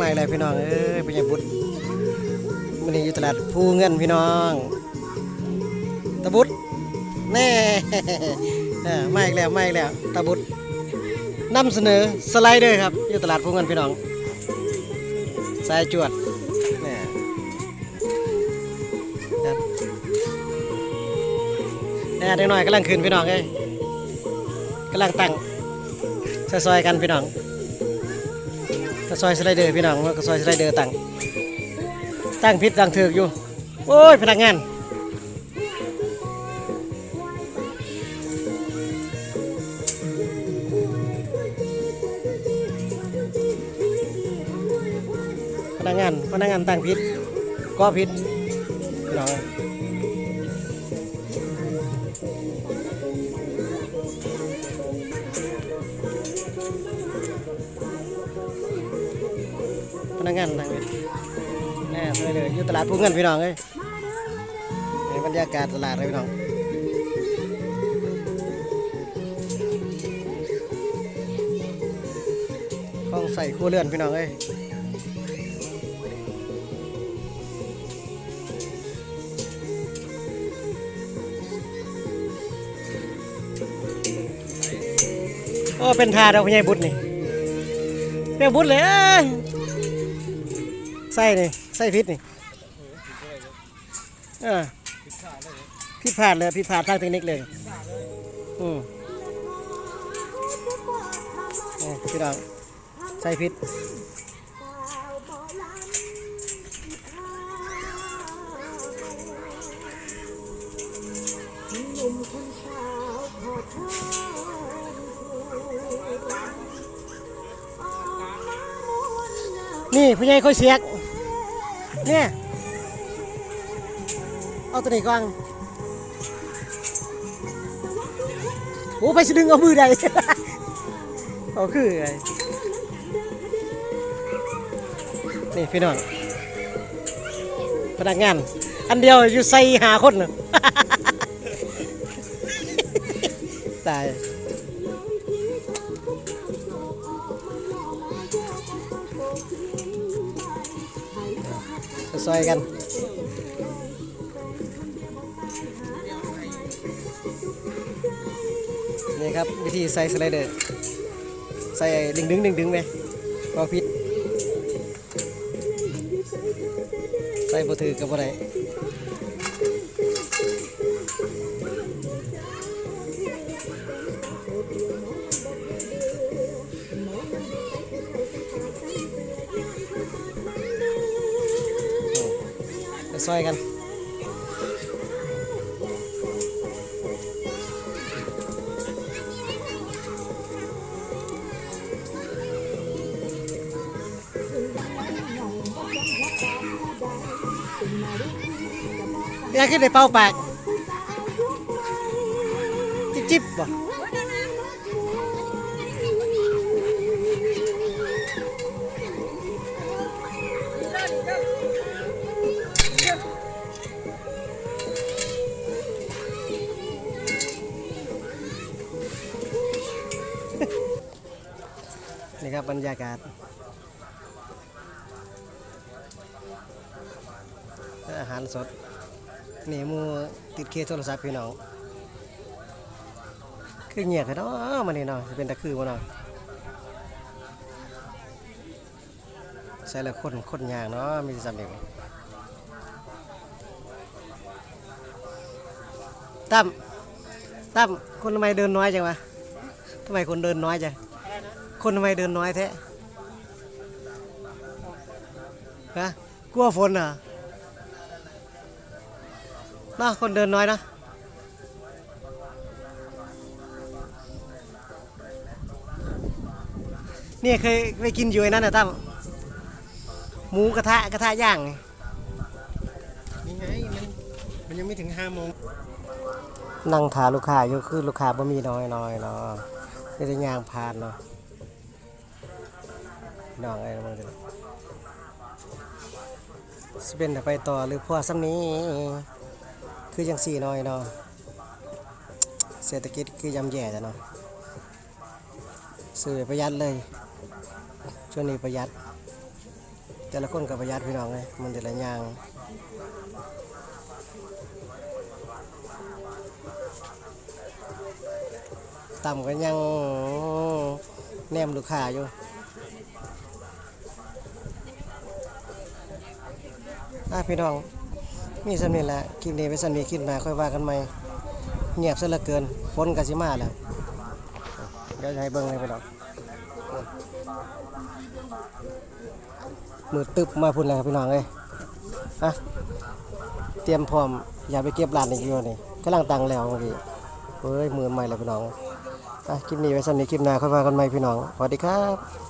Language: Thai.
มาอีกแล้วพี่น้อง เอ้ยเป็นยังบุญมันนี้อยู่ตลาดภูเงินพี่น้องตะบุดแน่เออมาอีกแล้วมาอีกแล้วตะบุดนำเสนอสไลเดอร์ครับอยู่ตลาดภูเงินพี่น้องสายจวดแน่แน่เด็กน้อยกำลังขึ้นพี่น้องเอ้ยกำลังตั้งซอยๆกันพี่น้อง กระซอยสไลเดอร์พี่น้องว่ากระซอยสไลเดอร์ตั้งตั้งพิษตั้งถืออยู่ โอ้ยพนักงานพนักงานพนักงานตั้งพิษก็พิษ แน่สไลเดอยู่ตลาดผู้เงินพี่น้องเอ้ยในบรรยากาศตลาดเลยพี่น้องของใส่ครัวเรือนพี่น้องเอ้ยโอ้เป็นทาดอกพญายบุตรนี่เป็นบุตรเลยเอ้ยใส่นี่ ส่พิษนี่เออผิดพลาดเลยผิดพลาดทางเทคนิคเลยอืมนี่พี่น้องใส่พิษนี่พญายค่อยเสียก เนี่ย เอาตัวนี้ก่อนโอ้ไปสิดึงเอามือใดเอาคือไงนี่พี่น้องพนักงาน อันเดียวอยู่ใส่หาคนน่ะตาย ซอยกันนี่ครับวิธีใส่สไลเดอร์ใส่ดึงดึงดึงดึงไปพอพิษใส่บ่ถือกับบ่ไร ซอยกันอยากขึ้นในเป้าปาก จิบจิบบ่ ครับบรรยากาศอาหารสดนี่มูติดเคโทรศัพท์พี่น้องคือเงียบไปเนาะมันนี่เนาะสิเป็นตะคือบ่เนาะใส่ล้วคนคนยางเนาะมีสำเร็จตั้มตั้มคนทำไมเดินน้อยจังวะทำไมคนเดินน้อยจัง คนทำไมเดินน้อยแท้ฮะกลัวฝนเหรอเนาะคนเดินน้อยเนาะนี่เคยไปกินอยู่ไอ้นั่นนะตั้มหมูกระทะกระทะย่างไงนี่ไงมันมันยังไม่ถึงห้าโมงนั่งถาลูกค้าอยู่คือลูกค้าบ่มีน้อยน้อยเนาะไม่ได้ย่างผ่านเนาะ น้องไอ้มันสเป็นไปต่อหรือพวซ้ำนี้ คือยังสี่น้อยเนาะเศรษฐกิจคือยำแย่จ้ะเนาะซื้อประหยัดเลยช่วงนี้ประหยัด แต่ละคนกับประหยัดพี่น้องเลยมันแต่ละอย่างต่ำก็ยังแนมลูกค้าอยู่ อะพี่น้อง มีสำนีแหละคลิปนี้ไปสำนีคลิปหน้าค่อยว่ากันใหม่เงียบซะเหลือเกินฝนกสิมาแล้วเดี๋ยวจะให้เบิ่งให้พี่น้องมือตึบมาพุ่นแล้วครับพี่น้องเอ้ยอะเตรียมพร้อมอย่าไปเก็บร้านอีกอยู่นี่กำลังตังแล้วเมื่อกี้เฮ้ยมือใหม่แล้วพี่น้องอะคลิปนี้ไปสำนีคลิปหน้าค่อยว่ากันใหม่พี่น้องสวัสดีครับ